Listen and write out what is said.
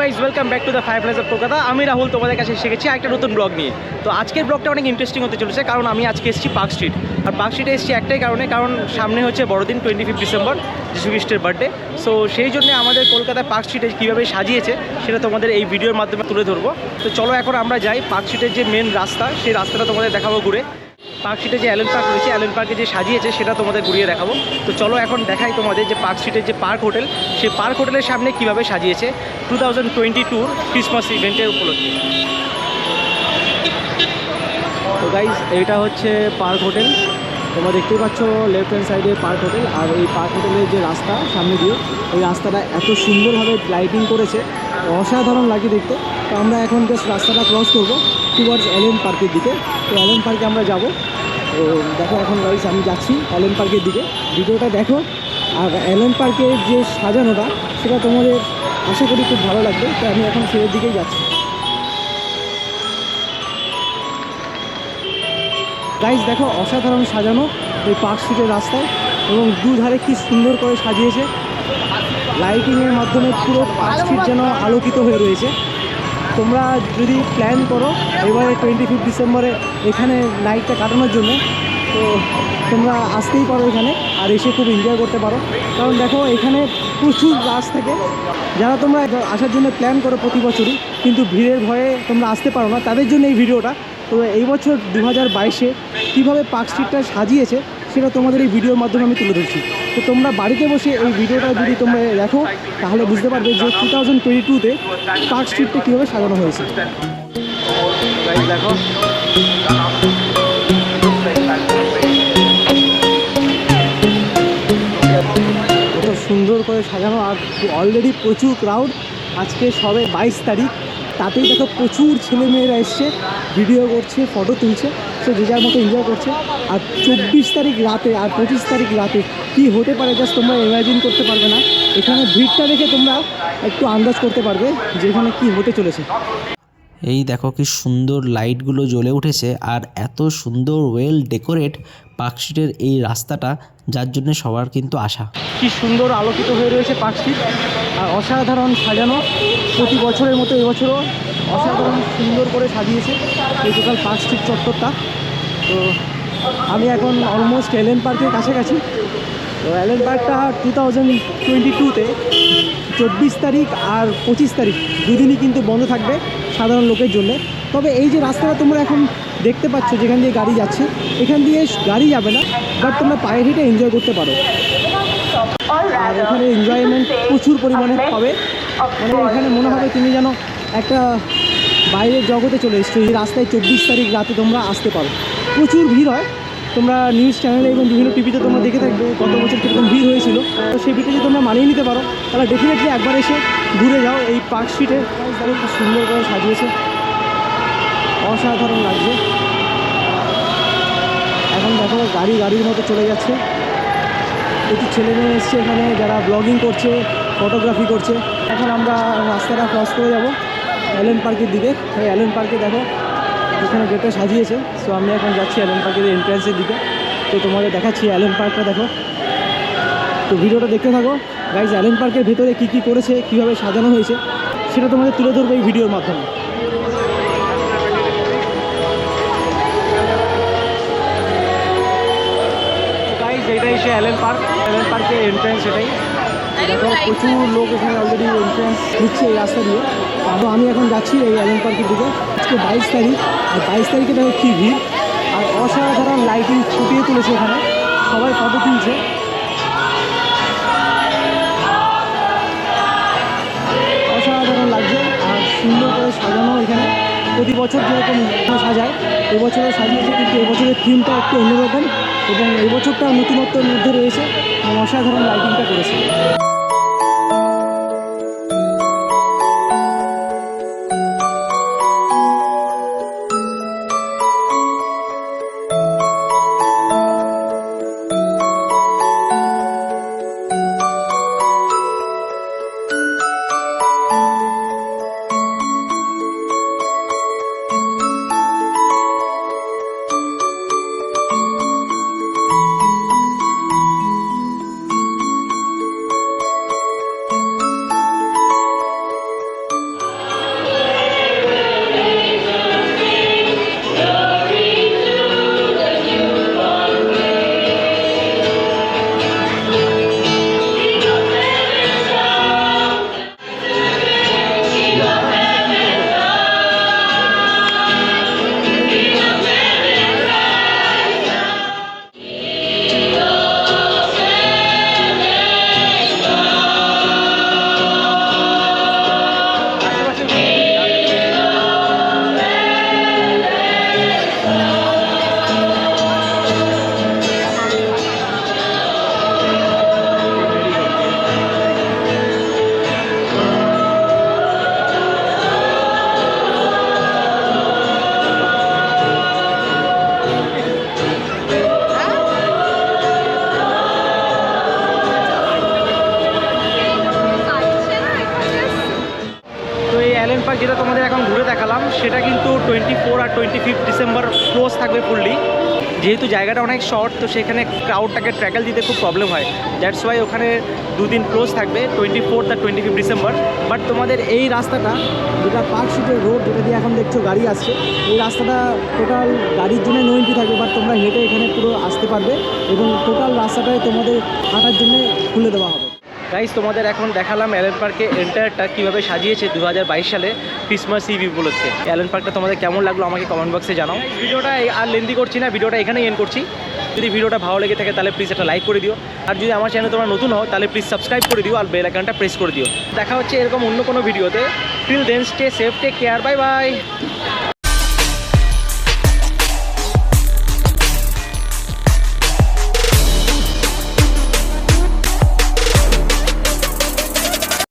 Guys welcome back to the five place of Kolkata আমি রাহুল, তোমাদের কাছে গেছি একটা নতুন ব্লগ নিয়ে। তো আজকের ব্লগটা অনেক ইন্টারেস্টিং হতে চলেছে, কারণ আমি আজকে এসেছি পার্ক স্ট্রিট আর পার্ক স্ট্রিটে এসেছি একটাই কারণে, কারণ সামনে হচ্ছে বড়দিন টোয়েন্টি ফিফ ডিসেম্বর যিশু খ্রিস্টের বার্থডে সো সেই জন্য আমাদের কলকাতায় পার্ক স্ট্রিটে কীভাবে সাজিয়েছে, সেটা তোমাদের এই ভিডিওর মাধ্যমে তুলে ধরবো। তো চলো এখন আমরা যাই পার্ক স্ট্রিটের যে মেন রাস্তা, সেই রাস্তাটা তোমাদের দেখাবো ঘুরে। পার্ক স্ট্রিটে যে অ্যালেন পার্ক রয়েছে অ্যালেন পার্কে যে সাজিয়েছে, সেটা তোমাদের ঘুরিয়ে দেখাবো। তো চলো এখন দেখাই তোমাদের যে পার্ক স্ট্রিটের যে পার্ক হোটেল সেই পার্ক হোটেলের সামনে কীভাবে সাজিয়েছে টু থাউজেন্ড টোয়েন্টি টুর ক্রিসমাস ইভেন্টের উপলক্ষে। তো গাইজ এইটা হচ্ছে পার্ক হোটেল তোমরা দেখতেই পাচ্ছ লেফট হ্যান্ড সাইডে পার্ক হোটেল আর এই পার্ক হোটেলের যে রাস্তা সামনে দিয়ে, এই রাস্তাটা এত সুন্দরভাবে লাইটিং করেছে, অসাধারণ লাগে দেখতে। তো আমরা এখন জাস্ট রাস্তাটা ক্রস করব। টুয়ার্ডস অ্যালেন পার্কের দিকে। তো অ্যালেন পার্কে আমরা যাব। তো দেখো এখন গাইজ আমি যাচ্ছি অ্যালেন পার্কের দিকে। ভিডিওটা দেখো। আর অ্যালেন পার্কের যে সাজানোটা, সেটা তোমাদের আশা করি খুব ভালো লাগবে। তো আমি এখন সেটার দিকেই যাচ্ছি। গাইজ দেখো, অসাধারণ সাজানো এই পার্ক স্ট্রিটের রাস্তায় এবং দুধারে কি সুন্দর করে সাজিয়েছে। লাইটিংয়ের মাধ্যমে পুরো পার্ক স্ট্রিট যেন আলোকিত হয়ে রয়েছে। তোমরা যদি প্ল্যান করো, এবারে টোয়েন্টি ফিফ ডিসেম্বরে এখানে নাইটটা কাটানোর জন্য, তো তোমরা আসতেই পারো এখানে আর এসে খুব এনজয় করতে পারো। কারণ দেখো, এখানে প্রচুর রাস থাকে। যারা তোমরা আসার জন্য প্ল্যান করো প্রতি বছরই, কিন্তু ভিড়ের ভয়ে তোমরা আসতে পারো না। তাদের জন্য এই ভিডিওটা। তো এই বছর দু হাজার বাইশে কীভাবে পার্ক স্ট্রিটটা সাজিয়েছে সেটা তোমাদের এই ভিডিওর মাধ্যমে আমি তুলে ধরছি। তো তোমরা বাড়িতে বসে এই ভিডিওটা যদি তোমরা দেখো, তাহলে বুঝতে পারবে যে টু থাউজেন্ড টোয়েন্টি টুতে পার্ক স্ট্রিটটা কীভাবে সাজানো হয়েছে। সুন্দর করে সাজানো, আর অলরেডি প্রচুর ক্রাউড আজকে সবে বাইশ তারিখ, তাতেই দেখো প্রচুর ছেলেমেয়েরা এসছে ভিডিও করছে ফটো তুলছে। সে যে যার মতো এনজয় করছে। আর চব্বিশ তারিখ রাতে আর পঁচিশ তারিখ রাতে কি হতে পারে জাস্ট তোমরা ইমাজিন করতে পারবে না। এখানে ভিড়টা দেখে তোমরা একটু আন্দাজ করতে পারবে যে এখানে কী হতে চলেছে। এই দেখো কি সুন্দর লাইটগুলো জ্বলে উঠেছে আর এত সুন্দর ওয়েল ডেকোরেট পার্কস্ট্রিটের এই রাস্তাটা যার জন্য সবার কিন্তু আশা। কি সুন্দর আলোকিত হয়ে রয়েছে পার্ক স্ট্রিট আর অসাধারণ সাজানো। প্রতি বছরের মতো এবছরও অসাধারণ সুন্দর করে সাজিয়েছে এই টোটাল পার্ক স্ট্রিট চত্বরটা। তো আমি এখন অলমোস্ট এলেন পার্কের কাছাকাছি। তো এলেন পার্কটা টু থাউজেন্ড টোয়েন্টি টুতে চব্বিশ তারিখ আর পঁচিশ তারিখ দুদিনই কিন্তু বন্ধ থাকবে সাধারণ লোকের জন্য। তবে এই যে রাস্তাটা তোমরা এখন দেখতে পাচ্ছ যেখান দিয়ে গাড়ি যাচ্ছে এখান দিয়ে গাড়ি যাবে না বাট তোমরা পায়ে হেঁটে এনজয় করতে পারো। আর এখানে এনজয়মেন্ট প্রচুর পরিমাণে হবে। মানে এখানে মনে হবে তুমি যেন একটা বাইরের জগতে চলে এসছো, এই রাস্তায় চব্বিশ তারিখ রাতে তোমরা আসতে পারো। প্রচুর ভিড় হয়। তোমরা নিউজ চ্যানেলে এবং বিভিন্ন টিভিতে তোমরা দেখে থাকবে গত বছর কীরকম ভিড় হয়েছিল। তো সেই ভিড়টা যদি তোমরা মানিয়ে নিতে পারো। তাহলে ডেফিনেটলি একবার এসে ঘুরে যাও এই পার্ক স্ট্রিটে খুব সুন্দর করে সাজিয়েছে। অসাধারণ লাগছে। এখন দেখো গাড়ি গাড়ির মতো চলে যাচ্ছে। প্রচুর ছেলে মেয়ে এসছে এখানে, যারা ব্লগিং করছে ফটোগ্রাফি করছে। এখন আমরা রাস্তাটা ক্রস করে যাব। অ্যালেন পার্কের দিকে। এই অ্যালেন পার্কে দেখো, এখানে গেটটা সাজিয়েছে। সো আমি এখন যাচ্ছি অ্যালেন পার্কের এন্ট্রান্সের দিকে। তো তোমাদের দেখাচ্ছি অ্যালেন পার্কটা, দেখো। তো ভিডিওটা দেখতে থাকো। গাইজ অ্যালেন পার্কের ভেতরে কী কী করেছে, কীভাবে সাজানো হয়েছে, সেটা তোমাদের তুলে ধরবো এই ভিডিওর মাধ্যমে। এইটাই সে অ্যালেন পার্ক। অ্যালেন পার্কের এন্ট্রান্স এটাই। দেখো, প্রচুর লোক এখানে অলরেডি এন্ট্রান্স নিচ্ছে এই রাস্তা দিয়ে। তো আমি এখন যাচ্ছি এই অ্যালেন পার্কের দিকে। আজকে বাইশ তারিখ, আর বাইশ তারিখে দেখো কী ভিড়। আর অসাধারণ লাইটিং ফুটিয়ে তুলেছে এখানে। সবাই ফটো তুলছে। অসাধারণ লাগছে, আর সুন্দর করে সাজানো এখানে। প্রতি বছর যেরকম সাজায় এবছরও সাজিয়েছে, কিন্তু এবছরের থিমটা একটু অন্যরকম। এবং এবছরটা নতুনত্বের মধ্যে রয়েছে অসাধারণ লাইটিংটা করেছে। সেটা কিন্তু টোয়েন্টি ফোর আর টোয়েন্টি ফিফথ ডিসেম্বর ক্লোজ থাকবে ফুললি যেহেতু জায়গাটা অনেক শর্ট তো সেখানে ক্রাউডটাকে ট্র্যাকেল দিতে খুব প্রবলেম হয়। দ্যাটস ওয়াই ওখানে দুদিন ক্লোজ থাকবে টোয়েন্টি ফোর্থ আর টোয়েন্টি ফিফথ ডিসেম্বর বাট তোমাদের এই রাস্তাটা, যেটা পার্ক স্ট্রিটের রোড যেটা দিয়ে এখন দেখছ গাড়ি আসছে, এই রাস্তাটা টোটাল গাড়ির জন্য নো থাকবে বাট তোমরা হেঁটে এখানে পুরো আসতে পারবে এবং টোটাল রাস্তাটাই তোমাদের হাঁটার জন্য খুলে দেওয়া হবে। গাইজ তোমাদের এখন দেখালাম অ্যালেন পার্কে এন্টায়ারটা কীভাবে সাজিয়েছে দু হাজার বাইশ সালে ক্রিসমাস ইভ উপলক্ষে। অ্যালেন পার্কটা তোমাদের কেমন লাগল আমাকে কমেন্ট বক্সে জানাও। ভিডিওটা আর লেন্দি করছি না, ভিডিওটা এখানেই এন্ড করছি। যদি ভিডিওটা ভালো লেগে থাকে, তাহলে প্লিজ একটা লাইক করে দিও। আর যদি আমার চ্যানেল তোমরা নতুন হও, তাহলে প্লিজ সাবস্ক্রাইব করে দিও আর বেল আইকনটা প্রেস করে দিও। দেখা হচ্ছে এরকম অন্য কোনো ভিডিওতে till then stay safe take care bye bye